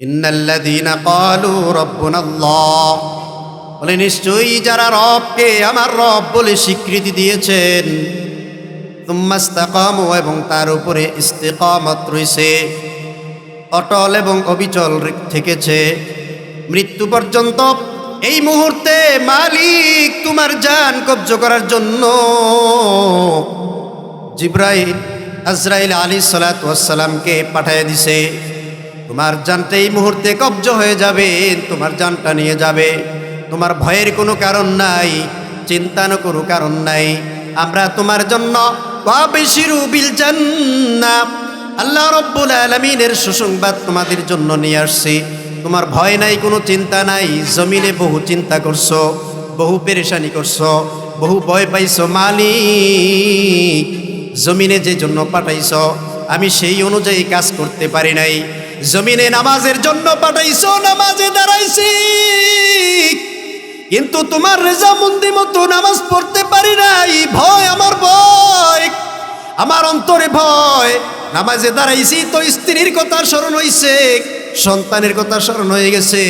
ইন্নাল্লাযীনা ক্বালু রাব্বুনাল্লাহ। বলে, নিশ্চয়ই যারা রবকে আমার রব বলে স্বীকৃতি দিয়েছেন তুম্মাস্তাকামু এবং তার উপরে ইস্তেকামত রয়েছে, অটল এবং অবিচল থেকেছে। মৃত্যু পর্যন্ত এই মুহূর্তে মালিক তোমার জান কব্জ করার জন্য। জিব্রাইল আজরাইল আলী সালাতামকে পাঠিয়ে দিছে। তোমার জানটা এই মুহূর্তে কব্জ হয়ে যাবে, তোমার জানটা নিয়ে যাবে। তোমার ভয়ের কোনো কারণ নাই চিন্তানো কোনো কারণ নাই। আমরা তোমার জন্য আল্লাহ রব্বুল আলমিনের সুসংবাদ তোমাদের জন্য নিয়ে আসছি। তোমার ভয় নাই, কোনো চিন্তা নাই, জমিনে বহু চিন্তা করছ, বহু পেরেশানি করছ, বহু ভয় পাইছো মালিক। জমিনে যে জন্য পাঠাইছ, আমি সেই অনুযায়ী কাজ করতে পারি নাই। জমিনে নামাজের জন্য পাঠাইছো, নামাজে দাঁড়াইছি। কিন্তু তোমার রেজামন্দি মতো নামাজ পড়তে পারি নাই। ভয় আমার ভয়, আমার অন্তরে ভয়। নামাজে দাঁড়াইছি তো স্ত্রীর কথা স্মরণ হইছে, সন্তানের কথা স্মরণ হয়ে গেছে।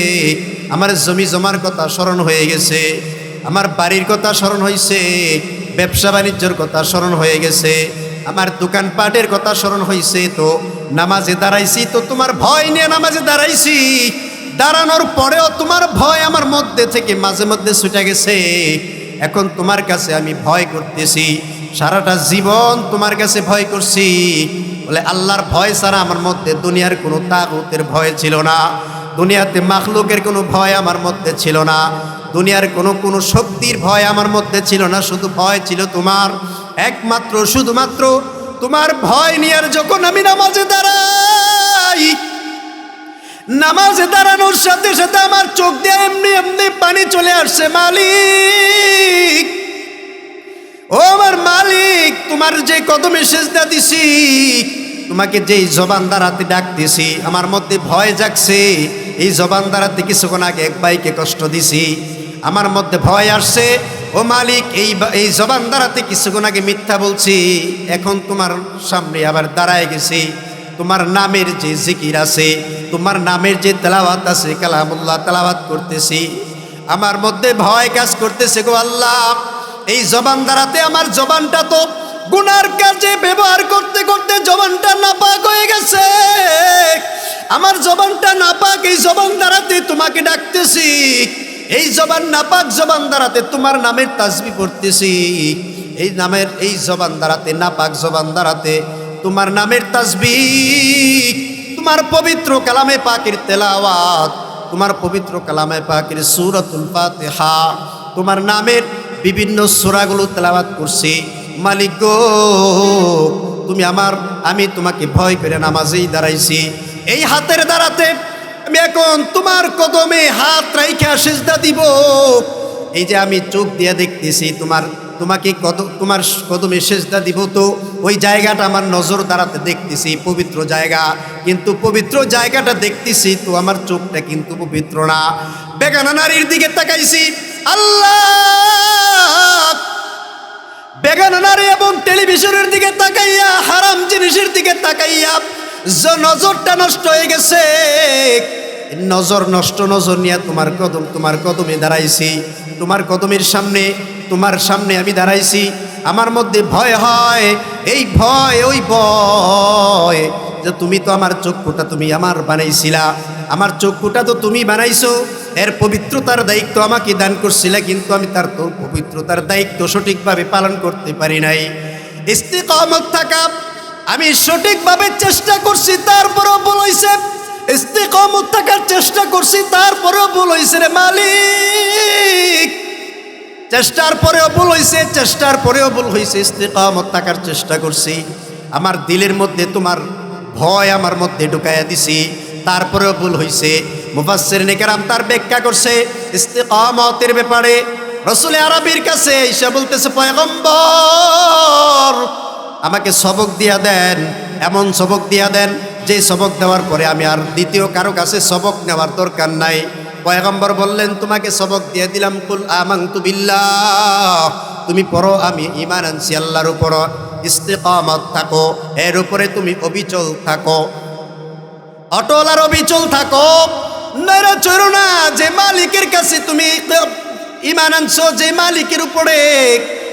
আমার জমি জমার কথা স্মরণ হয়ে গেছে, আমার বাড়ির কথা স্মরণ হয়েছে ব্যবসা বাণিজ্যর কথা স্মরণ হয়ে গেছে, আমার দোকানপাটের কথা স্মরণ হয়েছে তো নামাজে দাঁড়াইছি তো তোমার ভয় নিয়ে নামাজে দাঁড়াইছি। দাঁড়ানোর পরেও তোমার ভয় আমার মধ্যে থেকে মাঝে মধ্যে ছুটে গেছে। এখন তোমার কাছে আমি ভয় করতেছি। সারাটা জীবন তোমার কাছে ভয় করছি। বলে আল্লাহর ভয় ছাড়া আমার মধ্যে দুনিয়ার কোনো তাগুতের ভয় ছিল না। দুনিয়াতে মাখলুকের কোনো ভয় আমার মধ্যে ছিল না। দুনিয়ার কোনো কোনো শক্তির ভয় আমার মধ্যে ছিল না। শুধু ভয় ছিল তোমার। একমাত্র, শুধুমাত্র তোমার ভয় নিয়ে যখন আমি নামাজে দাঁড়াই, নামাজে দাঁড়ানোর সাথে সাথে আমার চোখ দিয়ে এমনি এমনি পানি চলে আসছে, মালিক। ও আমার মালিক, তোমার যে কদমে সেজদা দিছি, তোমাকে যেই জবান দ্বারাতে ডাকতেছি, আমার মধ্যে ভয় জাগছে। এই জবান দ্বারাতে কিছুক্ষণ আগে এক ভাইকে কষ্ট দিছি, আমার মধ্যে ভয় আসছে ও মালিক, এই এই জবান দ্বারাতে কিছুক্ষণ আগে মিথ্যা বলছি। এখন তোমার সামনে আবার দাঁড়ায় গেছি। তোমার নামের যে জিকির আছে, তোমার নামের যে তেলাওয়াত আছে, কালামুল্লাহ তেলাওয়াত করতেছি। আমার মধ্যে ভয় কাজ করতেছে গো আল্লাহ। এই জবান দ্বারাতে আমার জবানটা তো গুনার কাজে ব্যবহার করতে করতে জবানটা নাপাক হয়ে গেছে। আমার জবানটা নাপাক, এই জবান দ্বারাতে তোমাকে ডাকতেছি। এই জবান নাপাক জবান দ্বারাতে তোমার নামের তাজবি পড়তেছি। এই নামের, এই জবান দ্বারাতে, নাপাক জবান দ্বারাতে তোমার নামের তাজবি তোমার পবিত্র কালামে পাকের তেলাওয়াত, তোমার পবিত্র কালামে পাকের সুরতুল ফাতিহা, তোমার নামের বিভিন্ন সূরাগুলো তেলাওয়াত করছি। মালিক গো, তুমি আমার, আমি তোমাকে ভয় করে নামাজেই দাঁড়াইছি। এই হাতের দ্বারাতে আমি এখন তোমার কদমে হাত রাইখা সেজদা দিব। এই যে আমি চোখ দিয়ে দেখতেছি, তোমার, তোমাকে কত তোমার কদমে সেজদা দিব তো ওই জায়গাটা আমার নজর দ্বারাতে দেখতেছি, পবিত্র জায়গা। কিন্তু পবিত্র জায়গাটা দেখতেছি তো আমার চোখটা কিন্তু পবিত্র না। বেগানা নারীর দিকে তাকাইছি, আল্লাহ! বেগানা নারী এবং টেলিভিশনের দিকে তাকাইয়া, হারাম জিনিসের দিকে তাকাইয়া নজরটা নষ্ট হয়ে গেছে। নজর নষ্ট নজর নিয়ে তোমার কদম, তোমার কদমে দাঁড়াইছি। তোমার কদমের সামনে, তোমার সামনে আমি দাঁড়াইছি। আমার মধ্যে ভয় হয়, এই ভয়, ওই ভয় যে তুমি তো আমার চক্ষুটা তুমি আমার বানাইছিলা। আমার চক্ষুটা তো তুমি বানাইছো, এর পবিত্রতার দায়িত্ব আমাকে দান করছিলে, কিন্তু আমি তার তো পবিত্রতার দায়িত্ব সঠিকভাবে পালন করতে পারি নাই। ইস্তিকামত থাকা, আমি সঠিকভাবে চেষ্টা করছি, তারপরেও বলইছে ইস্তিকামত থাকার চেষ্টা করছি, তারপরেও বলইছে রে মালিক। চেষ্টার পরেও ভুল হয়েছে চেষ্টার পরেও ভুল হয়েছে ইস্তেকামত থাকার চেষ্টা করছি। আমার দিলের মধ্যে তোমার ভয় আমার মধ্যে ঢুকাইয়া দিছি, তারপরেও ভুল হয়েছে মুফাসসির নেকেরাম তার ব্যাখ্যা করছে, ইস্তেকামতের ব্যাপারে রসুল আরবির কাছে এসে বলতেছে, পয়গম্বর, আমাকে সবক দিয়া দেন, এমন সবক দিয়া দেন যে সবক দেওয়ার পরে আমি আর দ্বিতীয় কারও কাছে সবক নেওয়ার দরকার নাই। পয়গম্বর বললেন, তোমাকে সবক দিয়ে দিলাম, কুল আমান্তু বিল্লাহ। তুমি পড়ো, আমি ইমান আনছি আল্লাহর উপর। ইস্তেকামত থাকো, এর উপরে তুমি অবিচল থাকো। অটল আর অবিচল থাকো নৈরা চড়ো না। যে মালিকের কাছে তুমি ইমান আনছো, যে মালিকের উপরে।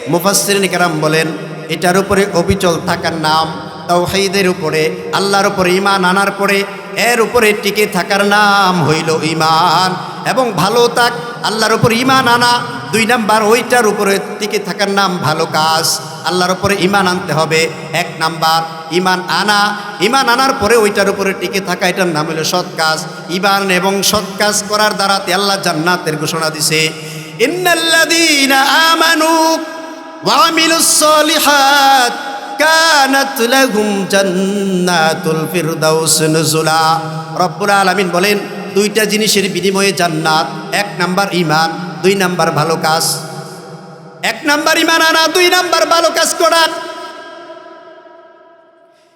মুফাসসিরিন কেরাম বলেন, এটার উপরে অবিচল থাকার নাম তাওহীদের উপরে, আল্লাহর উপরে ইমান আনার পরে, এর উপরে টিকে থাকার নাম হইল ইমান এবং ভালো তাক আল্লাহর উপর ইমান আনা, দুই নাম্বার ওইটার উপরে টিকে থাকার নাম ভালো কাজ। আল্লাহর উপরে ইমান আনতে হবে, এক নাম্বার ইমান আনা। ইমান আনার পরে ওইটার উপরে টিকে থাকা, এটার নাম হলো সৎ কাজ। ইমান এবং সৎ কাজ করার দ্বারাতে আল্লাহ জান্নাতের ঘোষণা দিছে। ইন্নাল্লাযীনা আমানু ওয়ামিলুস সলিহাত। কানাত লাহুম জান্নাতুল ফিরদাউস নুজুলা। রব্বুল আলামিন বলেন, দুইটা জিনিসের বিনিময়ে জান্নাত, এক নাম্বার ইমান দুই নাম্বার ভালো কাজ। এক নাম্বার ইমান আনা, দুই নাম্বার ভালো কাজ করা।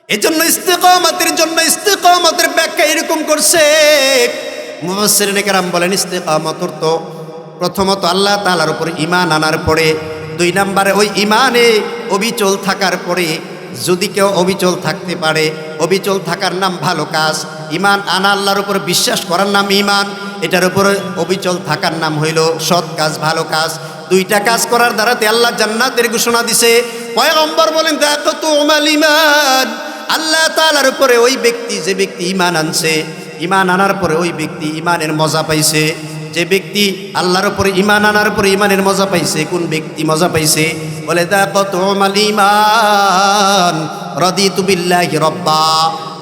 এজন্য ইস্তেকামতের জন্য ইস্তেকামতের ব্যাখ্যা এরকম করছে। মুফাসসিরিন কেরাম বলেন ইস্তেকামতর তো প্রথমত আল্লাহ তাআলার উপর ইমান আনার পরে দুই নাম্বারে ওই ইমানে অবিচল থাকার পরে যদি কেউ অবিচল থাকতে পারে, অবিচল থাকার নাম ভালো কাজ। ইমান আনা আল্লাহর উপর বিশ্বাস করার নাম ইমান এটার উপরে অবিচল থাকার নাম হইল সৎ কাজ, ভালো কাজ। দুইটা কাজ করার দ্বারাতে আল্লাহ জান্নাতের ঘোষণা দিছে। পয়গম্বর বলেন দেখো তো ওমাল ইমান আল্লাহ তালার উপরে ওই ব্যক্তি, যে ব্যক্তি ইমান আনছে ইমান আনার পরে ওই ব্যক্তি ইমানের মজা পাইছে। যে ব্যক্তি আল্লাহর উপরে ইমান আনার পরে ইমানের মজা পাইছে, কোন ব্যক্তি মজা পাইছে? বলে দেখো তোমাল ইমান রদি তুবিল্লাহি রব্বা।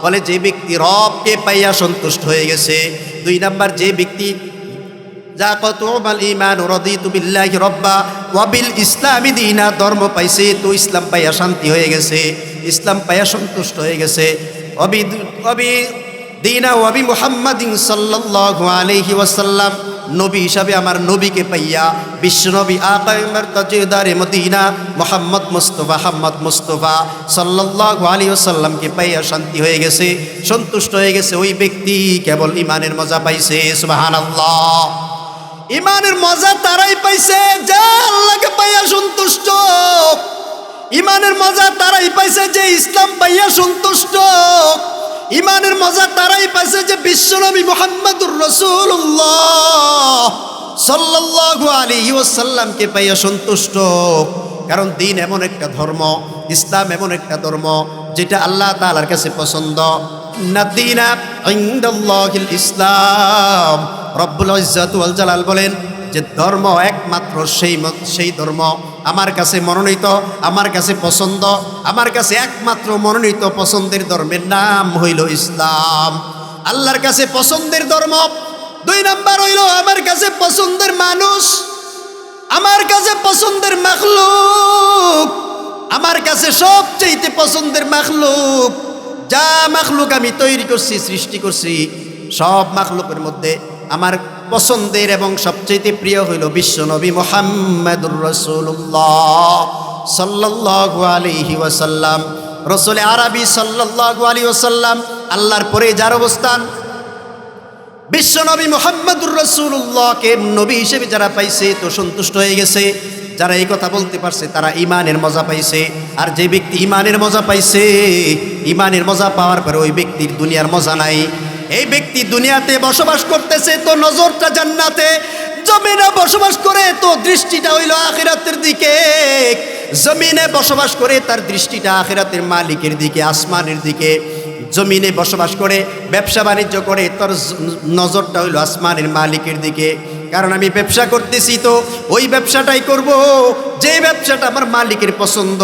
বলে, যে ব্যক্তি রবকে পাইয়া সন্তুষ্ট হয়ে গেছে। দুই নাম্বার, যে ব্যক্তি যা কত ইমান রদিতু বিল্লাহি রব্বা। ওয়াবিল ইসলামী দিনা, ধর্ম পাইছে, তো ইসলাম পাইয়া শান্তি হয়ে গেছে। ইসলাম পাইয়া সন্তুষ্ট হয়ে গেছে। অবি অবি দিনা ওয়াবি মুহাম্মাদিন সাল্লাল্লাহু আলাইহি ওয়াসাল্লাম। নবী হিসাবে আমার নবীকে পাইয়া বিশ্বনবী আকাইমার তাজেদারে মদিনা মোহাম্মদ মুস্তফা, হাম্মদ মুস্তফা সাল্লাল্লাহু আলাইহি ওয়াসাল্লামকে পাইয়া শান্তি হয়ে গেছে, সন্তুষ্ট হয়ে গেছে। ওই ব্যক্তি কেবল ইমানের মজা পাইছে, সুবহানাল্লাহ। ইমানের মজা তারাই পাইছে, যে আল্লাহকে পাইয়া সন্তুষ্ট। ইমানের মজা তারাই পাইছে, যে ইসলাম পাইয়া সন্তুষ্ট। ইমানের মজা তারাই পাইছে যে বিশ্বনবী মোহাম্মদুর রসুল্লাহ সাল্লাল্লাহু আলাইহি ওয়াসাল্লামকে পাইয়া সন্তুষ্ট। কারণ দিন এমন একটা ধর্ম, ইসলাম এমন একটা ধর্ম যেটা আল্লাহ তাআলার কাছে পছন্দ। ইসলাম। রব্বুল ওয়াল জালাল বলেন যে ধর্ম একমাত্র সেই সেই ধর্ম আমার কাছে মনোনীত, আমার কাছে পছন্দ, আমার কাছে একমাত্র মনোনীত পছন্দের ধর্মের নাম হইল ইসলাম। আল্লাহর কাছে পছন্দের ধর্ম, দুই নাম্বার হইল আমার কাছে পছন্দের মানুষ, আমার কাছে পছন্দের মাখলুক, আমার কাছে সবচেয়ে পছন্দের মাখলুক, যা মাখলুক আমি তৈরি করছি, সৃষ্টি করছি, সব মাখলুকের মধ্যে আমার পছন্দের এবং সবচেয়ে প্রিয় হইল বিশ্বনবী মোহাম্মদুর রসুল্লাহ আলাইহি ওয়াসাল্লাম। আরবি আলাইহি ওয়াসাল্লাম, আল্লাহর পরে যার অবস্থান? বিশ্বনবী মোহাম্মদুর রসুল্লাহকে নবী হিসেবে যারা পাইছে, তো সন্তুষ্ট হয়ে গেছে। যারা এই কথা বলতে পারছে, তারা ইমানের মজা পাইছে। আর যে ব্যক্তি ইমানের মজা পাইছে ইমানের মজা পাওয়ার পরে ওই ব্যক্তির দুনিয়ার মজা নাই। এই ব্যক্তি দুনিয়াতে বসবাস করতেছে, তো নজরটা জান্নাতে। জমিনে বসবাস করে, তো দৃষ্টিটা হইল আখিরাতের দিকে। জমিনে বসবাস করে, তার দৃষ্টিটা আখিরাতের মালিকের দিকে, আসমানের দিকে। জমিনে বসবাস করে, ব্যবসা বাণিজ্য করে, তোর নজরটা হইল আসমানের মালিকের দিকে। কারণ আমি ব্যবসা করতেছি, তো ওই ব্যবসাটাই করব। যে ব্যবসাটা আমার মালিকের পছন্দ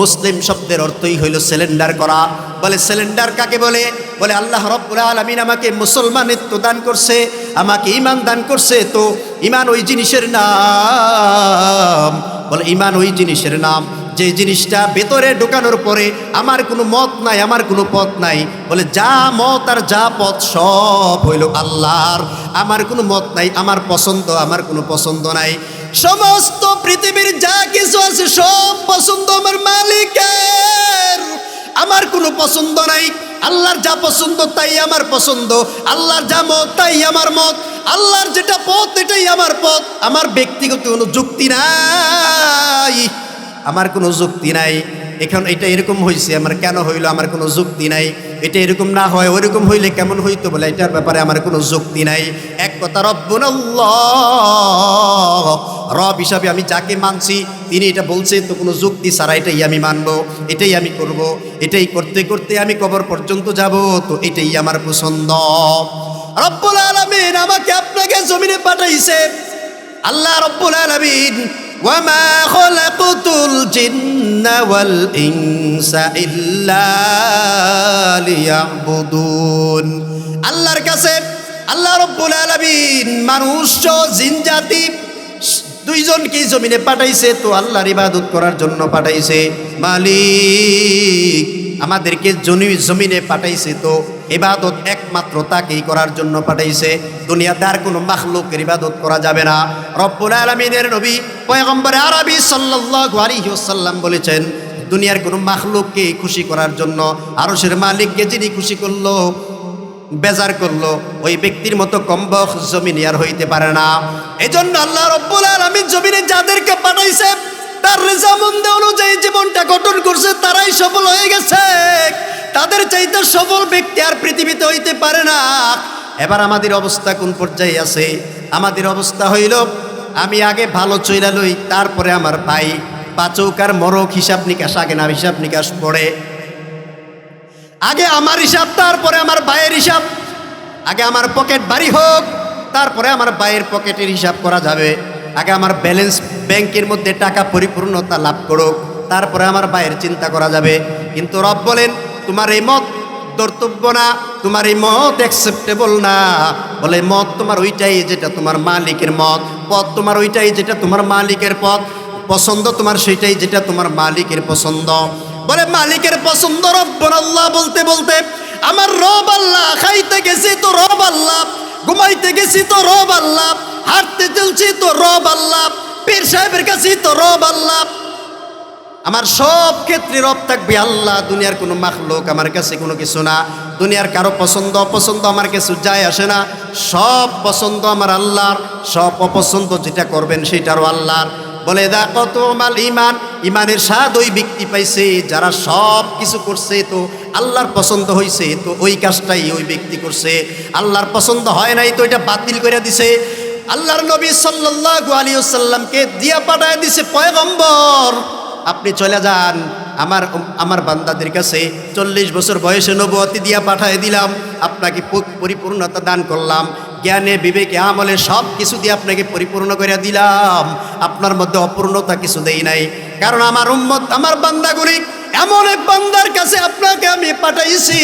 মুসলিম শব্দের অর্থই হইল সিলিন্ডার করা। বলে সিলিন্ডার কাকে বলে? বলে আল্লাহ রব্বুল আলমিন আমাকে মুসলমানিত্ব দান করছে, আমাকে ইমান দান করছে, তো ইমান ওই জিনিসের নাম। বলে ইমান ওই জিনিসের নাম, যে জিনিসটা ভেতরে ঢোকানোর পরে আমার কোনো মত নাই, আমার কোনো পথ নাই। বলে যা মত আর যা পথ সব হইল আল্লাহর। আমার কোনো মত নাই, আমার পছন্দ, আমার কোনো পছন্দ নাই। সমস্ত পৃথিবীর যা কিছু আছে সব পছন্দ আমার মালিকের। আমার কোনো পছন্দ নাই। আল্লাহর যা পছন্দ তাই আমার পছন্দ। আল্লাহর যা মত তাই আমার মত। আল্লাহর যেটা পথ এটাই আমার পথ। আমার ব্যক্তিগত কোনো যুক্তি নাই। আমার কোনো যুক্তি নাই। এখন এটা এরকম হয়েছে আমার কেন হইল, আমার কোনো যুক্তি নাই। এটা এরকম না হয়, ওইরকম হইলে কেমন হইতো বলে, এটার ব্যাপারে আমার কোনো যুক্তি নাই। এক কথা রব্বুন রব হিসাবে আমি যাকে মানছি, তিনি এটা বলছে তো কোনো যুক্তি ছাড়া এটাই আমি মানবো, এটাই আমি করব, এটাই করতে করতে আমি কবর পর্যন্ত যাব, তো এটাই আমার পছন্দ। রব্বুল আলামিন আমাকে আপনাকে জমিনে পাঠাইছে। আল্লাহ রব্বুল আলামিন আল্লাহর কাছে, আল্লাহ রব্বুল আলামিন মানুষ জিন জাতি দুইজনকেই জমিনে পাঠাইছে, তো আল্লাহর ইবাদত করার জন্য পাঠাইছে। মালিক, আমাদেরকে জমি, জমিনে পাঠাইছে তো, ইবাদত একমাত্র তাকেই করার জন্য পাঠাইছে। দুনিয়াতে আর কোনো মাখলুকের ইবাদত করা যাবে না। রব্বুল আলমিনের নবী পয়গম্বর আরবি ওয়াসাল্লাম বলেছেন, দুনিয়ার কোনো মাখলুককে খুশি করার জন্য, আরশের মালিককে যিনি খুশি করল বেজার করল, ওই ব্যক্তির মতো কম্বক জমিনে আর হইতে পারে না। এজন্য আল্লাহ রব্বুল আলামিন জমিনে যাদেরকে পাঠাইছে, তার রেজামন্দে অনুযায়ী জীবনটা গঠন করছে, তারাই সফল হয়ে গেছে। তাদের চাইতে সফল ব্যক্তি আর পৃথিবীতে হইতে পারে না। এবার আমাদের অবস্থা কোন পর্যায়ে আছে? আমাদের অবস্থা হইল, আমি আগে ভালো চইলা লই, তারপরে আমার ভাই। পাচৌকার মরক হিসাব নিকাশ, আগে না হিসাব নিকাশ পড়ে। আগে আমার হিসাব, তারপরে আমার ভাইয়ের হিসাব। আগে আমার পকেট বাড়ি হোক, তারপরে আমার ভাইয়ের পকেটের হিসাব করা যাবে। আগে আমার ব্যালেন্স ব্যাংকের মধ্যে টাকা পরিপূর্ণতা লাভ করুক, তারপরে আমার ভাইয়ের চিন্তা করা যাবে। কিন্তু রব বলেন, তোমার এই মত কর্তব্য না, তোমার এই মত অ্যাকসেপ্টেবল না। বলে, মত তোমার ওইটাই যেটা তোমার মালিকের মত, পথ তোমার ওইটাই যেটা তোমার মালিকের পথ, পছন্দ তোমার সেটাই যেটা তোমার মালিকের পছন্দ। বলে, মালিকের পছন্দ রব্বন আল্লাহ বলতে বলতে, আমার রব আল্লাহ, খাইতে গেছি তো রব আল্লাহ, ঘুমাইতে গেছি তো রব আল্লাহ, হাঁটতে চলছি তো রব আল্লাহ, পীর সাহেবের কাছে তো রব আল্লাহ। আমার সব ক্ষেত্রে রব থাকবে আল্লাহ, দুনিয়ার কোনো মাখলোক আমার কাছে কোনো কিছু না, দুনিয়ার কারও পছন্দ, অপছন্দ আমার কিছু যায় আসে না, সব পছন্দ আমার আল্লাহর, সব অপছন্দ যেটা করবেন সেটারও আল্লাহর। বলে দা কত মাল ইমান ইমানের স্বাদ ওই ব্যক্তি পাইছে, যারা সব কিছু করছে তো আল্লাহর পছন্দ হয়েছে তো ওই কাজটাই ওই ব্যক্তি করছে। আল্লাহর পছন্দ হয় নাই তো এটা বাতিল করে দিছে। আল্লাহর নবী সাল্লাল্লাহু আলাইহি ওয়াসাল্লামকে দিয়া পাঠায় দিছে, পয়গম্বর, আপনি চলে যান। আমার আমার বান্দাদের কাছে চল্লিশ বছর বয়সে নবতী দিয়া পাঠায় দিলাম। আপনাকে পরিপূর্ণতা দান করলাম। জ্ঞানে, বিবেকে, আমলে সব কিছু দিয়ে আপনাকে পরিপূর্ণ করে দিলাম। আপনার মধ্যে অপূর্ণতা কিছু দেই নাই। কারণ আমার উম্মত, আমার বান্দাগুলি এমন এক বান্দার কাছে আপনাকে আমি পাঠাইছি।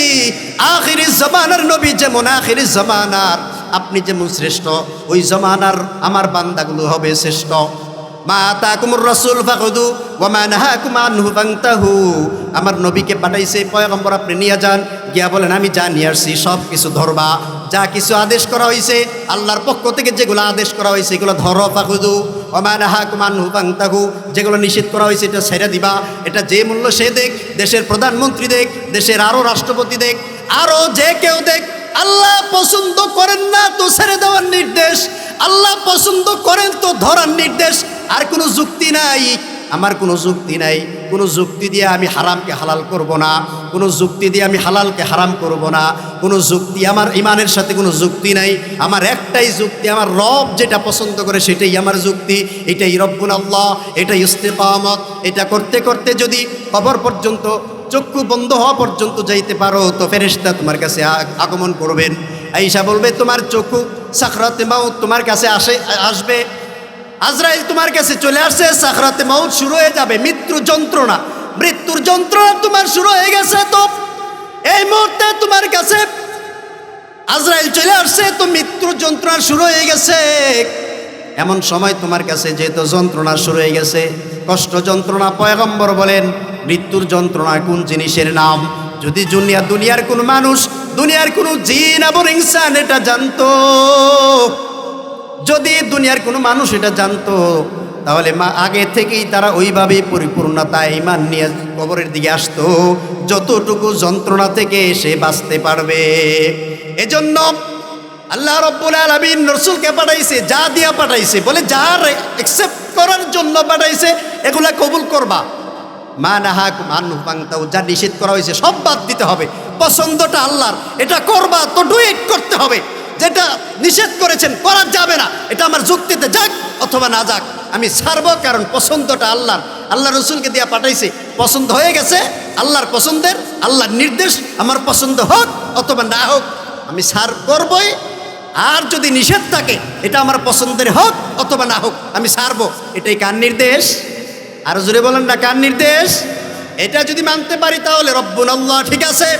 আখিরি জমানার নবী যেমন আখিরি জমানার। আপনি যেমন শ্রেষ্ঠ, ওই জমানার আমার বান্দাগুলো হবে শ্রেষ্ঠ। মা রাসূল ফাখুদু ওয়া মা নাহাকুম আনহু ফান্তাহু। আমার নবীকে পাঠাইছে পয়গম্বর, আপনি নিয়ে যান। গিয়া বলেন, আমি যা নিয়ে আসছি, সব কিছু ধরবা। যা কিছু আদেশ করা হয়েছে আল্লাহর পক্ষ থেকে যেগুলো আদেশ করা হয়েছে এগুলো ধর মা নাহাকুম আনহু ফান্তাহু, যেগুলো নিষেধ করা হয়েছে এটা ছেড়ে দিবা। এটা যে মূল্য সে দেখ, দেশের প্রধানমন্ত্রী দেখ, দেশের আরও রাষ্ট্রপতি দেখ আরও যে কেউ দেখ, আল্লাহ পছন্দ করেন না তো ছেড়ে দেওয়ার নির্দেশ। আল্লাহ পছন্দ করেন তো ধরার নির্দেশ। আর কোনো যুক্তি নাই। আমার কোনো যুক্তি নাই। কোনো যুক্তি দিয়ে আমি হারামকে হালাল করব না। কোনো যুক্তি দিয়ে আমি হালালকে হারাম করব না। কোনো যুক্তি আমার ইমানের সাথে কোনো যুক্তি নাই। আমার একটাই যুক্তি, আমার রব যেটা পছন্দ করে সেটাই আমার যুক্তি। এটাই রব্বুল আল্লাহ, এটাই ইস্তেকামত এটা করতে করতে যদি কবর পর্যন্ত, চক্ষু বন্ধ হওয়া পর্যন্ত যাইতে পারো, তো ফেরেশতা তোমার কাছে আগমন করবেন। আইসা বলবে, তোমার চক্ষু সাখরাতে মাউত তোমার কাছে আসে আসবে। আজরাইল তোমার কাছে চলে আসছে, সাখরাতে মাউত শুরু হয়ে যাবে মৃত্যু যন্ত্রণা। মৃত্যুর যন্ত্রণা তোমার শুরু হয়ে গেছে তো। এই মুহূর্তে তোমার কাছে আজরাইল চলে আসছে, তো মৃত্যুর যন্ত্রণা শুরু হয়ে গেছে। এমন সময় তোমার কাছে যেহেতু যন্ত্রণা শুরু হয়ে গেছে, কষ্ট যন্ত্রণা, পয়গম্বর বলেন, মৃত্যুর যন্ত্রণা কোন জিনিসের নাম? যদি দুনিয়া, দুনিয়ার কোন মানুষ, দুনিয়ার কোন জিন এবং ইনসান, এটা জানতো। যদি দুনিয়ার কোনো মানুষ এটা জানতো, তাহলে মা আগে থেকেই তারা ওইভাবে পরিপূর্ণতা ইমান নিয়ে কবরের দিকে আসতো। যতটুকু যন্ত্রণা থেকে সে বাঁচতে পারবে। এজন্য আল্লাহ রব্বুল আলামিন রসুলকে পাঠাইছে, যা দিয়া পাঠাইছে, বলে যার একসেপ্ট করার জন্য পাঠাইছে, এগুলা কবুল করবা। মা নাহাক মানু পাংতাও যা নিষেধ করা হয়েছে সব বাদ দিতে হবে। পছন্দটা আল্লাহর, এটা করবা তো ডুয়েট করতে হবে। যেটা নিষেধ করেছেন করা যাবে না। এটা আমার যুক্তিতে যাক অথবা না যাক, আমি ছাড়বো, কারণ পছন্দটা আল্লাহর। আল্লাহ রসুলকে দিয়া পাঠাইছে, পছন্দ হয়ে গেছে, আল্লাহর পছন্দের, আল্লাহর নির্দেশ আমার পছন্দ হোক অথবা না হোক, আমি সার করবই। আর যদি নিষেধ থাকে, এটা আমার পছন্দের হোক অথবা না হোক, আমি সারবো এটাই কার নির্দেশ? আরও জোরে বলেন না, কার নির্দেশ? এটা যদি মানতে পারি তাহলে রব্বুন আল্লাহ ঠিক আছে।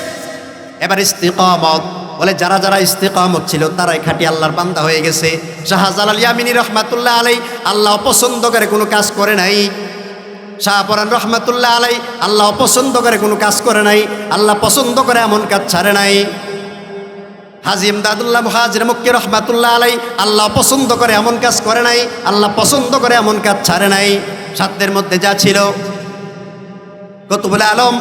এবার ইস্তিকামত। বলে, যারা যারা ইস্তিকামত ছিল, তারাই খাঁটি আল্লাহর বান্দা হয়ে গেছে। শাহজালাল ইয়ামিনী রহমাতুল্লাহ আলাই, আল্লাহ অপছন্দ করে কোনো কাজ করে নাই। শাহপরান রহমাতুল্লাহ আলাই, আল্লাহ অপছন্দ করে কোনো কাজ করে নাই। আল্লাহ পছন্দ করে এমন কাজ ছাড়ে নাই। হাজি ইমদাদুল্লাহ মুহাজির মুক্কি রহমাতুল্লাহ আলাই, আল্লাহ পছন্দ করে এমন কাজ করে নাই। আল্লাহ পছন্দ করে এমন কাজ ছাড়ে নাই। সাতদের মধ্যে যা ছিল। কতবুল আলম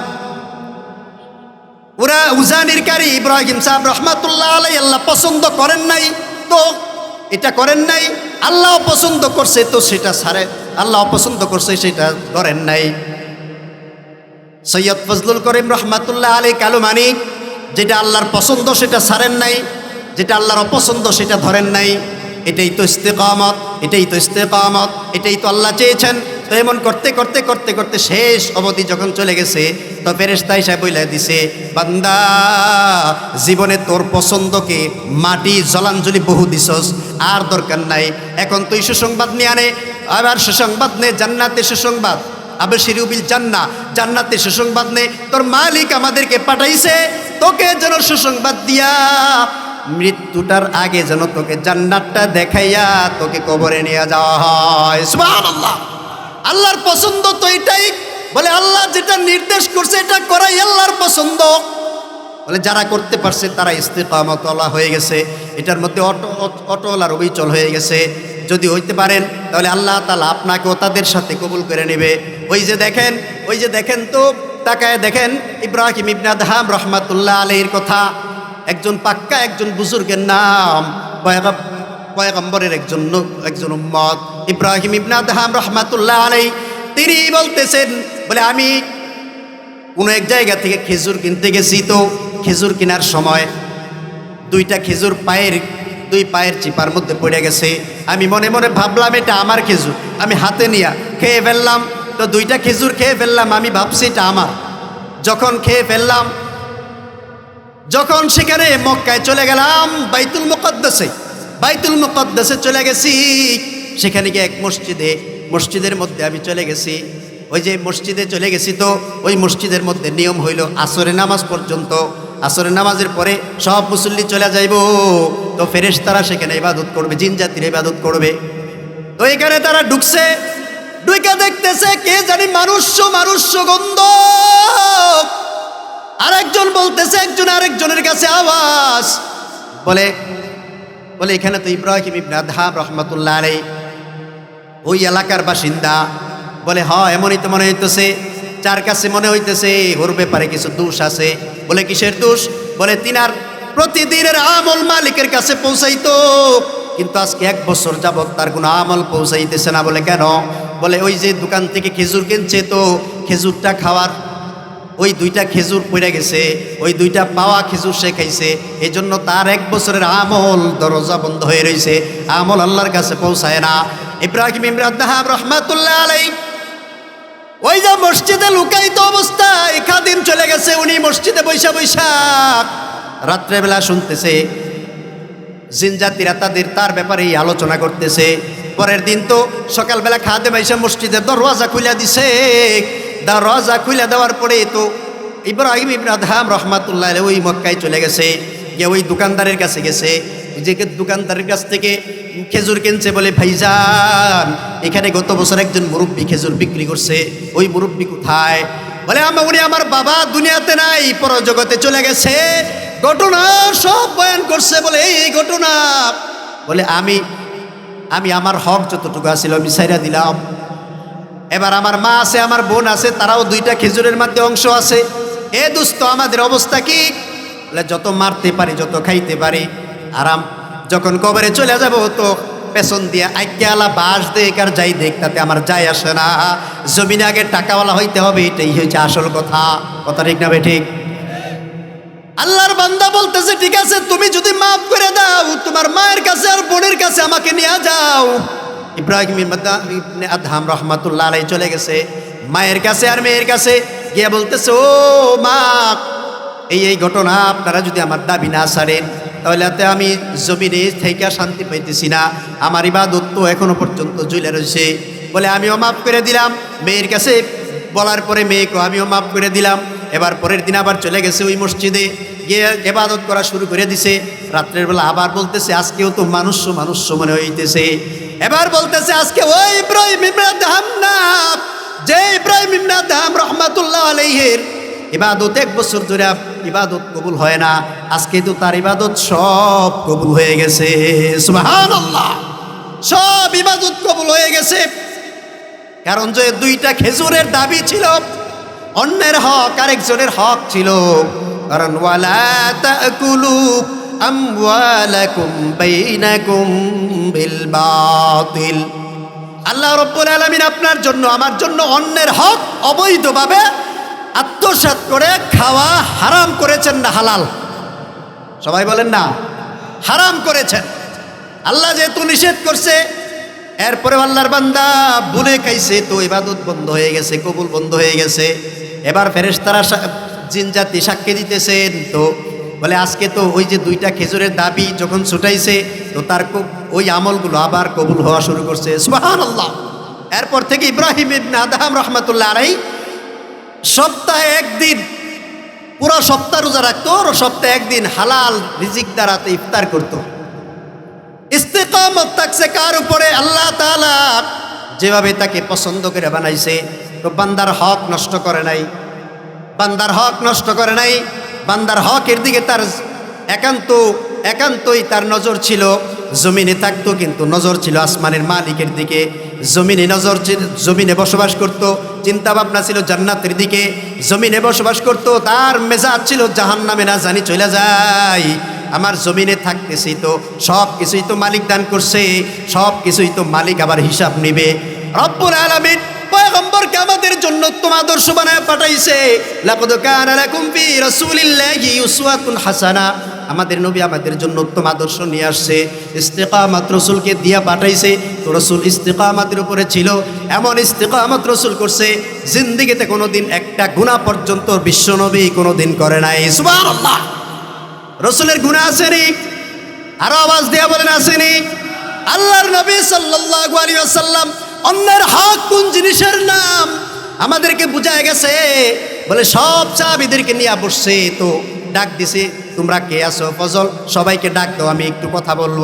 ওরা উজানির কারি ইব্রাহিম সাহেব রহমাতুল্লাহ আলাই আল্লাহ পছন্দ করেন নাই। তো এটা করেন নাই। আল্লাহ পছন্দ করছে তো সেটা সারে আল্লাহ পছন্দ করছে সেটা করেন নাই। সৈয়দ ফজলুল করিম রহমাতুল্লাহ আলী কালু মানিক যেটা আল্লাহর পছন্দ সেটা ছাড়েন নাই। যেটা আল্লাহর অপছন্দ সেটা ধরেন নাই। এটাই তো ইস্তেকামত, এটাই তো ইস্তেকামত, এটাই তো আল্লাহ চেয়েছেন। তো এমন করতে করতে করতে করতে শেষ অবধি যখন চলে গেছে, তো ফেরেস্তা হিসাব বইলা দিছে, বান্দা, জীবনে তোর পছন্দকে মাটি জলাঞ্জলি বহু দিছস, আর দরকার নাই। এখন তুই সুসংবাদ নিয়ে আনে আবার সুসংবাদ নে, জান্নাতে সুসংবাদ। আবার শিরুবিল জান্না, জান্নাতে সুসংবাদ নে। তোর মালিক আমাদেরকে পাঠাইছে, তোকে যেন সুসংবাদ দিয়া। মৃত্যুটার আগে যেন তোকে জান্নাতটা দেখাইয়া তোকে কবরে নিয়ে যাওয়া হয়। আল্লাহর পছন্দ তো এটাই। বলে আল্লাহ যেটা নির্দেশ করছে এটা করাই আল্লাহর পছন্দ। বলে যারা করতে পারছে তারা ইস্তেকামতলা হয়ে গেছে। এটার মধ্যে অটো অটল আর অবিচল হয়ে গেছে। যদি হইতে পারেন, তাহলে আল্লাহ তালা আপনাকেও তাদের সাথে কবুল করে নেবে। ওই যে দেখেন, ওই যে দেখেন তো, তাকায় দেখেন ইব্রাহিম ইবনা দাহাম রহমাতুল্লাহ আলীর কথা। একজন পাক্কা, একজন বুজুর্গের নাম। পয়গম্বরের একজন একজন উম্মত। ইব্রাহিম ইবনা দাহাম রহমাতুল্লাহ আলাই তিনি বলতেছেন, বলে, আমি কোনো এক জায়গা থেকে খেজুর কিনতে গেছি তো, খেজুর কেনার সময় দুইটা খেজুর পায়ের, দুই পায়ের চিপার মধ্যে পড়ে গেছে। আমি মনে মনে ভাবলাম, এটা আমার খেজুর, আমি হাতে নিয়া খেয়ে ফেললাম। তো দুইটা খেজুর খেয়ে ফেললাম, আমি ভাবছি এটা আমার। যখন খেয়ে ফেললাম, যখন সেখানে মক্কায় চলে গেলাম, বাইতুল মুকদ্দাসে বাইতুল মুকদ্দাসে চলে গেছি। সেখানে গিয়ে এক মসজিদে, মসজিদের মধ্যে আমি চলে গেছি। ওই যে মসজিদে চলে গেছি তো, ওই মসজিদের মধ্যে নিয়ম হইল আসরের নামাজ পর্যন্ত। আসরের নামাজের পরে সব মুসল্লি চলে যাইব। তো ফেরেশ তারা সেখানে ইবাদত করবে, জিন জাতির ইবাদত করবে। তো এখানে তারা ঢুকছে, ঢুকে দেখতেছে কে জানি মানুষ মানুষ গন্ধ। আরেকজন বলতেছে, একজন আরেকজনের কাছে আওয়াজ। বলে বলে, এখানে তো ইব্রাহিম ইবনে আদহাম রহমতুল্লাহ আলাই ওই এলাকার বাসিন্দা। বলে হ এমনই তো মনে হইতেছে, যার কাছে মনে হইতেছে ওর ব্যাপারে কিছু দোষ আছে। বলে, কিসের দোষ? বলে তিনার প্রতিদিনের আমল মালিকের কাছে পৌঁছাইতো, কিন্তু আজকে এক বছর যাবত তার কোনো আমল পৌঁছাইতেছে না। বলে, কেন? বলে, ওই যে দোকান থেকে খেজুর কিনছে তো, খেজুরটা খাওয়ার ওই দুইটা খেজুর পড়ে গেছে, ওই দুইটা পাওয়া খেজুর সে খাইছে এই জন্য তার এক বছরের আমল দরজা বন্ধ হয়ে রয়েছে আমল আল্লাহর কাছে পৌঁছায় না। ইব্রাহিম ইমরান রহমাতুল্লাহ আলাই ওই যে মসজিদে লুকায়িত অবস্থায় খাদিম চলে গেছে, উনি মসজিদে বৈশা বৈশা রাত্রেবেলা শুনতেছে জিনজাতিরা তাদের তার ব্যাপারে আলোচনা করতেছে। পরের দিন তো সকালবেলা খাদে মাইসা মসজিদের দরওয়াজা খুলে দিছে দরওয়াজা খুলে দেওয়ার পরে তো ইব্রাহিম ইব্রাহাম রহমাতুল্লাহ ওই মক্কায় চলে গেছে, গিয়ে ওই দোকানদারের কাছে গেছে। যে দোকানদারের কাছ থেকে খেজুর কিনছে বলে, ভাইজান, এখানে গত বছর একজন মুরব্বী খেজুর বিক্রি করছে, ওই মুরব্বী কোথায়? বলে আমার উনি আমার বাবা, দুনিয়াতে নাই, পরজগতে চলে গেছে, ঘটনা সব বয়ান করছে বলে, এই ঘটনা। বলে, আমি আমি আমার হক যতটুকু আছিল, আমি সাইরা দিলাম। এবার আমার মা আছে, আমার বোন আছে, তারাও দুইটা খেজুরের মধ্যে অংশ আছে। এ দুস্থ, আমাদের অবস্থা কি? যত মারতে পারি, যত খাইতে পারি, আরাম। যখন কবরে চলে যাব, তো পেছন দিয়ে আজ্ঞালা বাস দেখ আর যাই দেখ, তাতে আমার যাই আসে না। জমিনে আগে টাকাওয়ালা হইতে হবে, এটাই হচ্ছে আসল কথা। কথা ঠিক না ঠিক? আল্লাহর বান্দা বলতেছে, ঠিক আছে, তুমি যদি মাফ করে দাও, তোমার মায়ের কাছে আর বোনের কাছে আমাকে নিয়ে যাও। ইব্রাহিম ইবনা- আদহাম রহমাতুল্লাহ আলাই চলে গেছে। মায়ের কাছে আর মেয়ের কাছে গিয়ে বলতেছে, ও মা, এই এই ঘটনা আপনারা যদি আমার দাবি না সারেন তাহলে আমি জমিনে থেকে শান্তি পাইতেছি না। আমার ইবাদত তো এখনও পর্যন্ত জুলে রয়েছে বলে, আমিও মাফ করে দিলাম। মেয়ের কাছে বলার পরে মেয়েকে আমিও মাফ করে দিলাম। এবার পরের দিন আবার চলে গেছে ওই মসজিদে, গিয়ে এবাদত করা শুরু করে দিছে। রাত্রের বেলা আবার বলতেছে, আজকেও তো মানুষ মানুষ মনে হইতেছে। এবার বলতেছে আজকে ওই ইব্রাহিম ইব্রাহিম না। যে ইব্রাহিম ইবনাদাম রহমাতুল্লাহ আলাইহের ইবাদত এক বছর ধরে ইবাদত কবুল হয় না, আজকে তো তার ইবাদত সব কবুল হয়ে গেছে। সব ইবাদত কবুল হয়ে গেছে। কারণ যে দুইটা খেজুরের দাবি ছিল, অন্যের হক আরেকজনের হক ছিল। কারণ ওয়ালা তাকুলু আমওয়ালাকুম বাইনাকুম বিল বাতিল। আল্লাহ রব্বুল আলামিন আপনার জন্য, আমার জন্য অন্যের হক অবৈধভাবে আত্মসাৎ করে খাওয়া হারাম করেছেন না হালাল? সবাই বলেন না, হারাম করেছেন। আল্লাহ যেহেতু নিষেধ করছে এরপরে আল্লাহর বান্দা ভুলে খাইছে, তো ইবাদত বন্ধ হয়ে গেছে, কবুল বন্ধ হয়ে গেছে। এবার ফেরেশতারা সা- জিন জাতি সাক্ষী দিতেছেন, তো বলে, আজকে তো ওই যে দুইটা খেজুরের দাবি যখন ছুটাইছে, তো তার ওই আমলগুলো আবার কবুল হওয়া শুরু করছে। সুবহানাল্লাহ। এরপর থেকে ইব্রাহিম ইবনে আদহাম রহমাতুল্লাহ আলাই সপ্তাহে একদিন, পুরো সপ্তাহ রোজা রাখতো সপ্তাহে একদিন হালাল রিজিক দ্বারাতে ইফতার করতো। ইস্তেকামত থাকছে কার উপরে? আল্লাহ তাআলা যেভাবে তাকে পছন্দ করে বানাইছে, তো বান্দার হক নষ্ট করে নাই। বান্দার হক নষ্ট করে নাই। বান্দার হকের দিকে তার একান্ত, একান্তই তার নজর ছিল, জমিনে থাকতো কিন্তু নজর ছিল আসমানের মালিকের দিকে, জমিনে নজর জমিনে বসবাস করত চিন্তা ভাবনা ছিল জান্নাতের দিকে, জমিনে বসবাস করত, তার মেজাজ ছিল জাহান্নামে না জানি চলে যায়, আমার জমিনে থাকতেছি তো সব কিছুই তো মালিক দান করছে, সব কিছুই তো মালিক আবার হিসাব নিবে। রব্বুল আলামিন পয়গম্বরকে আমাদের জন্য আদর্শ বানায় পাঠাইছে। হাসানা। আমাদের নবী আমাদের জন্য উত্তম আদর্শ নিয়ে আসছে। ইস্তেকামাত রসুলকে দিয়া পাঠাইছে। তো রসুল ইস্তেকামাতের উপরে ছিল। এমন ইস্তেকামাত রসুল করছে, জিন্দিগিতে কোনোদিন একটা গুণা পর্যন্ত বিশ্বনবী কোনোদিন করে নাই। রসুলের গুণা আসেনি আরও আওয়াজ দিয়া বলেন আসেনি আল্লাহর নবী সাল্লাল্লাহু আলাইহি ওয়াসাল্লাম অন্যের হক আমাদেরকে বুঝায় গেছে। বলে, সব সাহাবীদেরকে নিয়ে বসছে। তো ডাক দিছে, তোমরা কে আছো ফজল? সবাইকে ডাক দাও, আমি একটু কথা বলব।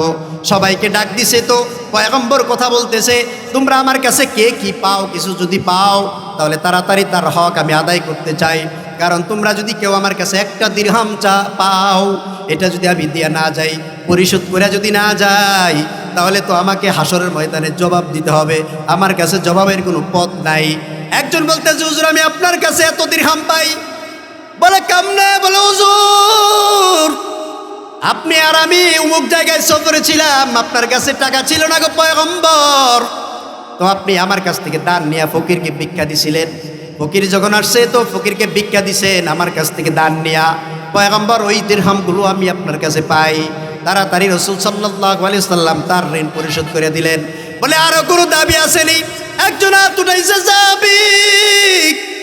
সবাইকে ডাক দিছে, তো পয়গম্বর কথা বলতেছে, তোমরা আমার কাছে কে কি পাও, কিছু যদি পাও, তাহলে তাড়াতাড়ি তার হক আমি আদায় করতে চাই। কারণ তোমরা যদি কেউ আমার কাছে একটা দীর্হাম চা পাও, এটা যদি আমি দিয়া না যাই, পরিশোধ করে যদি না যাই, তাহলে তো আমাকে হাসরের ময়দানে জবাব দিতে হবে। আমার কাছে জবাবের কোনো পথ নাই। একজন বলতেছে, হুজুর, আমি আপনার কাছে এত দীর্হাম পাই। বলে, কামনে? বলে, হুজুর, আপনি আর আমি অমুক জায়গায় সফরে ছিলাম, আপনার কাছে টাকা ছিল না গো পয়গম্বর। তো আপনি আমার কাছ থেকে দান নিয়ে ফকিরকে ভিক্ষা দিছিলেন। ফকির যখন আসছে, তো ফকিরকে ভিক্ষা দিছেন, আমার কাছ থেকে দান নিয়া। পয়গম্বর, ওই দিরহামগুলো আমি আপনার কাছে পাই। তাড়াতাড়ি রসুল সাল্লাহ আলি সাল্লাম তার ঋণ পরিশোধ করে দিলেন। বলে, আরও কোনো দাবি আসেনি? একজন হাত উঠাইছে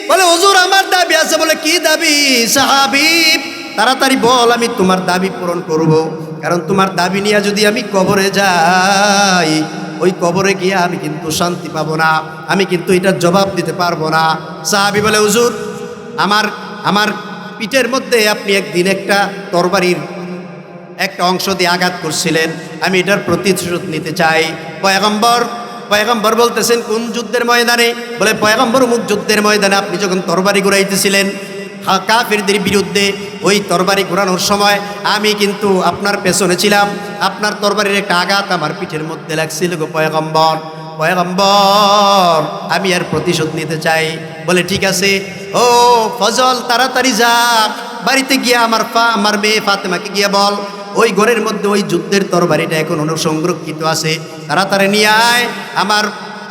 বলে, হুজুর, আমার দাবি আছে। বলে, কি দাবি সাহাবিব তাড়াতাড়ি বল, আমি তোমার দাবি পূরণ করব। কারণ তোমার দাবি নিয়ে যদি আমি কবরে যাই, ওই কবরে গিয়ে আমি কিন্তু শান্তি পাবো না। আমি কিন্তু এটার জবাব দিতে পারব না। সাহাবি বলে, হুজুর, আমার আমার পিঠের মধ্যে আপনি একদিন একটা তরবারির একটা অংশ দিয়ে আঘাত করছিলেন। আমি এটার প্রতিশোধ নিতে চাই। পয়গম্বর পয়গম্বর বলতেছেন, কোন যুদ্ধের ময়দানে? বলে, পয়গম্বর মুখ যুদ্ধের ময়দানে আপনি যখন তরবারি ঘুরাইতেছিলেন কাফিরদের বিরুদ্ধে ওই তরবারি ঘোরানোর সময় আমি কিন্তু আপনার পেছনে ছিলাম, আপনার তরবারির একটা আঘাত আমার পিঠের মধ্যে লাগছিল গো পয়গম্বর। পয়গম্বর, আমি আর প্রতিশোধ নিতে চাই। বলে, ঠিক আছে। ও ফজল, তাড়াতাড়ি যা, বাড়িতে গিয়ে আমার পা আমার মেয়ে ফাতেমাকে গিয়ে বল। ওই ঘরের মধ্যে ওই যুদ্ধের তরবারিটা এখন অনুসংরক্ষিত আছে। তাড়াতাড়ি নিয়ে আয়, আমার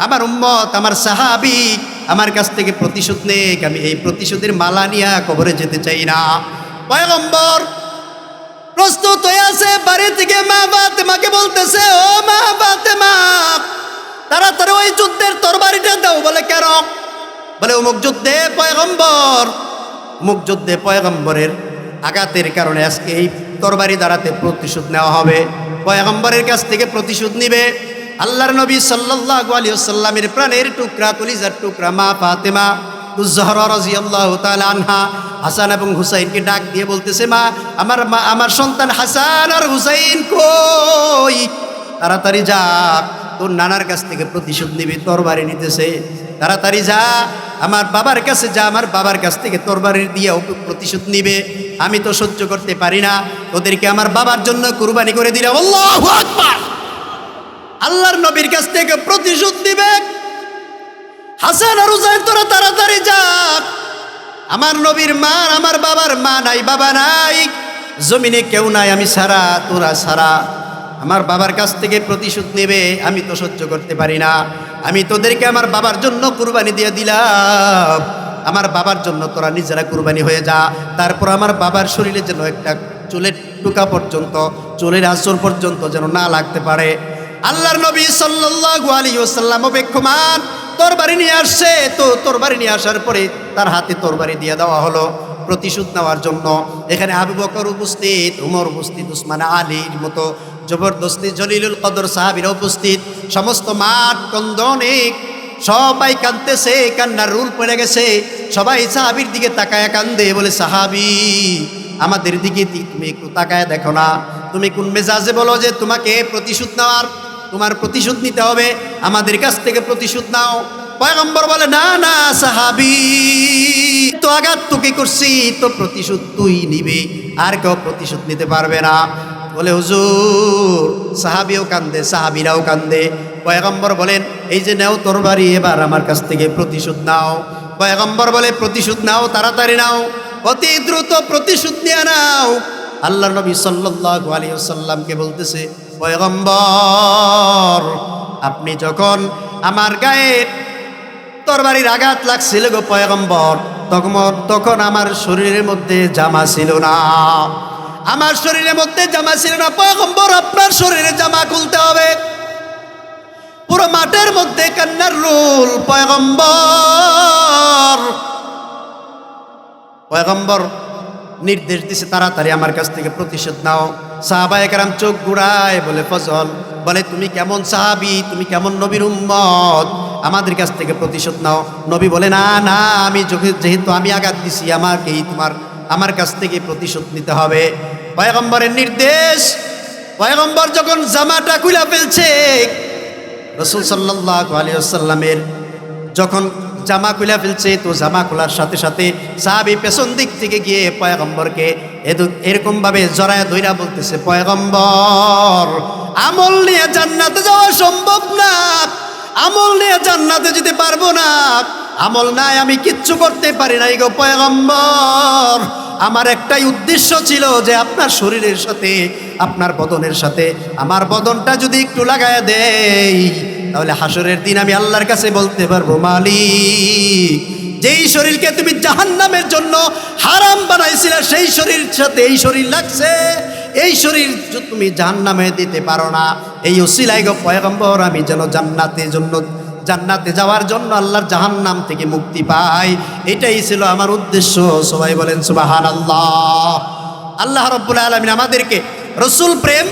আমার উম্মত, আমার সাহাবি, আমার কাছ থেকে প্রতিশোধ নেক, আমি এই প্রতিশোধের মালা নিয়ে কবরে যেতে চাই না। পয়গম্বর, প্রস্তুত হয়ে আছে, বাড়ি থেকে মা বাতে মাকে বলতেছে, ও মা বাতেমা তাড়াতাড়ি ওই যুদ্ধের তরবারিটা দাও। বলে, কেন? বলে, অমুক যুদ্ধে পয়গম্বর, অমুক যুদ্ধে পয়গম্বরের আঘাতের কারণে আজকে এই তরবারি দ্বারাতে প্রতিশোধ নেওয়া হবে। পয়গম্বরের কাছ থেকে প্রতিশোধ নিবে। আল্লাহর নবী সাল্লাল্লাহু আলাইহি সাল্লামের প্রাণের টুকরা, কলিজার টুকরা, মা ফাতেমা আনহা হাসান এবং হুসাইনকে ডাক দিয়ে বলতেছে, মা, আমার মা, আমার সন্তান হাসান আর হুসাইন কই? তাড়াতাড়ি যা, তোর নানার কাছ থেকে প্রতিশোধ নিবি, তরবারি নিতেছে। তাড়াতাড়ি যা। আমার বাবার কাছে যা, আমার বাবার কাছ থেকে তরবারি দিয়ে প্রতিশোধ নিবে। আমি তো সহ্য করতে পারি না। ওদেরকে আমার বাবার জন্য কুরবানি করে দিলে আল্লাহু আল্লাহর নবীর কাছ থেকে প্রতিশোধ দিবে হাসান আর তোরা তাড়াতাড়ি যাক আমার নবীর মা, আমার বাবার মা নাই, বাবা নাই। জমিনে কেউ নাই, আমি সারা, তোরা সারা। আমার বাবার কাছ থেকে প্রতিশোধ নেবে, আমি তো সহ্য করতে পারি না। আমি তোদেরকে আমার বাবার জন্য কুরবানি দিয়ে দিলাম। আমার বাবার জন্য তোরা নিজেরা কুরবানি হয়ে যা। তারপর আমার বাবার শরীরে যেন একটা চুলের টুকা পর্যন্ত, চুলের আসর পর্যন্ত যেন না লাগতে পারে। আল্লাহর নবী সাল্লাল্লাহু আলাইহি ওয়াসাল্লাম অপেক্ষমান, তরবারি নিয়ে আসছে। তো তরবারি নিয়ে আসার পরে তার হাতে তরবারি দিয়ে দেওয়া হলো প্রতিশোধ নেওয়ার জন্য। এখানে আবু বকর উপস্থিত, উমর উপস্থিত, উসমান আলীর মতো জবরদস্তি জলিলুল কদর সাহাবিরা উপস্থিত। সমস্ত মাঠ কন্দনিক সবাই কাঁদতেছে, কান্নার রুল পড়ে গেছে। সবাই সাহাবির দিকে তাকায় কান্দে, বলে, সাহাবি, আমাদের দিকে তুমি একটু তাকায় দেখো না। তুমি কোন মেজাজে বলো যে তোমাকে প্রতিশোধ নেওয়ার, তোমার প্রতিশোধ নিতে হবে। আমাদের কাছ থেকে প্রতিশোধ নাও। পয়গম্বর বলে, না না, সাহাবি তো আঘাত তোকে করছি তো প্রতিশোধ তুই নিবি। আর কেউ প্রতিশোধ নিতে পারবে না। বলে, হুজুর, সাহাবিও কান্দে, সাহাবিরাও কান্দে। পয়গম্বর বলেন, এই যে নেও তরবারি এবার আমার কাছ থেকে প্রতিশোধ নাও। পয়গম্বর বলে, প্রতিশোধ নাও, তাড়াতাড়ি নাও, অতি দ্রুত প্রতিশোধ নিয়ে নাও। আল্লাহ নবী সাল্লাল্লাহু আলাইহি ওয়াসাল্লামকে বলতেছে, পয়গম্বর, আপনি যখন আমার গায়ে তরবারির আঘাত লাগছিল গো পয়গম্বর, তখন তখন আমার শরীরের মধ্যে জামা ছিল না। আমার শরীরের মধ্যে জামা ছিল না। পয়গম্বর, আপনার শরীরে জামা খুলতে হবে। পুরো মাঠের মধ্যে কান্নার রুল, পয়গম্বর। পয়গম্বর নির্দেশ দিছে, তাড়াতাড়ি আমার কাছ থেকে প্রতিশোধ নাও। সাহাবায়ে কেরাম চোখ ঘুরায় বলে, ফজল, বলে, তুমি কেমন সাহাবি? তুমি কেমন নবীর উম্মত? আমাদের কাছ থেকে প্রতিশোধ নাও। নবী বলে, না না, আমি যেহেতু আমি আঘাত দিছি, আমাকেই তোমার আমার কাছ থেকে প্রতিশোধ নিতে হবে। পয়গম্বরের নির্দেশ, পয়গম্বর যখন জামাটা খুলে ফেলছে, রসুল সাল্লাহ আলিয়াল্লামের যখন জামা খুলে ফেলছে, তো জামা খোলার সাথে সাথে সাহাবি পেছন দিক থেকে গিয়ে পয়গম্বরকে এরকমভাবে জড়ায় ধইরা বলতেছে, পয়গম্বর, আমল নিয়ে জান্নাতে যাওয়া সম্ভব না। আমল নিয়ে জান্নাতে যেতে পারব না। আমল নাই, আমি কিচ্ছু করতে পারি নাই গো পয়গম্বর। আমার একটাই উদ্দেশ্য ছিল যে আপনার শরীরের সাথে, আপনার বদনের সাথে, আমার বদনটা যদি একটু লাগায় দেই, তাহলে হাসরের দিন আমি আল্লাহর কাছে বলতে পারব, মালিক, যেই শরীরকে তুমি জাহান্নামের জন্য হারাম বানাইছিলে, সেই শরীর সাথে এই শরীর লাগছে। এই শরীর তুমি জাহান্নামে দিতে পারো না। এই ওসিলাই গো পয়গম্বর, আমি যেন জান্নাতের জন্য জান্নাতে যাওয়ার জন্য আল্লাহর জাহান্নাম থেকে মুক্তি পাই এটাই ছিল আমার উদ্দেশ্য। সবাই বলেন সুবাহান আল্লাহ আল্লাহ রব্বুল আলমিন আমাদেরকে রসুল প্রেম,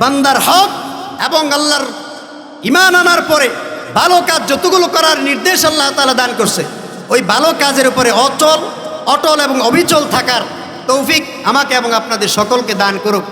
বান্দার হক এবং আল্লাহর ইমান আনার পরে ভালো কাজ যতগুলো করার নির্দেশ আল্লাহ তাআলা দান করছে, ওই ভালো কাজের উপরে অচল, অটল এবং অবিচল থাকার তৌফিক আমাকে এবং আপনাদের সকলকে দান করুক।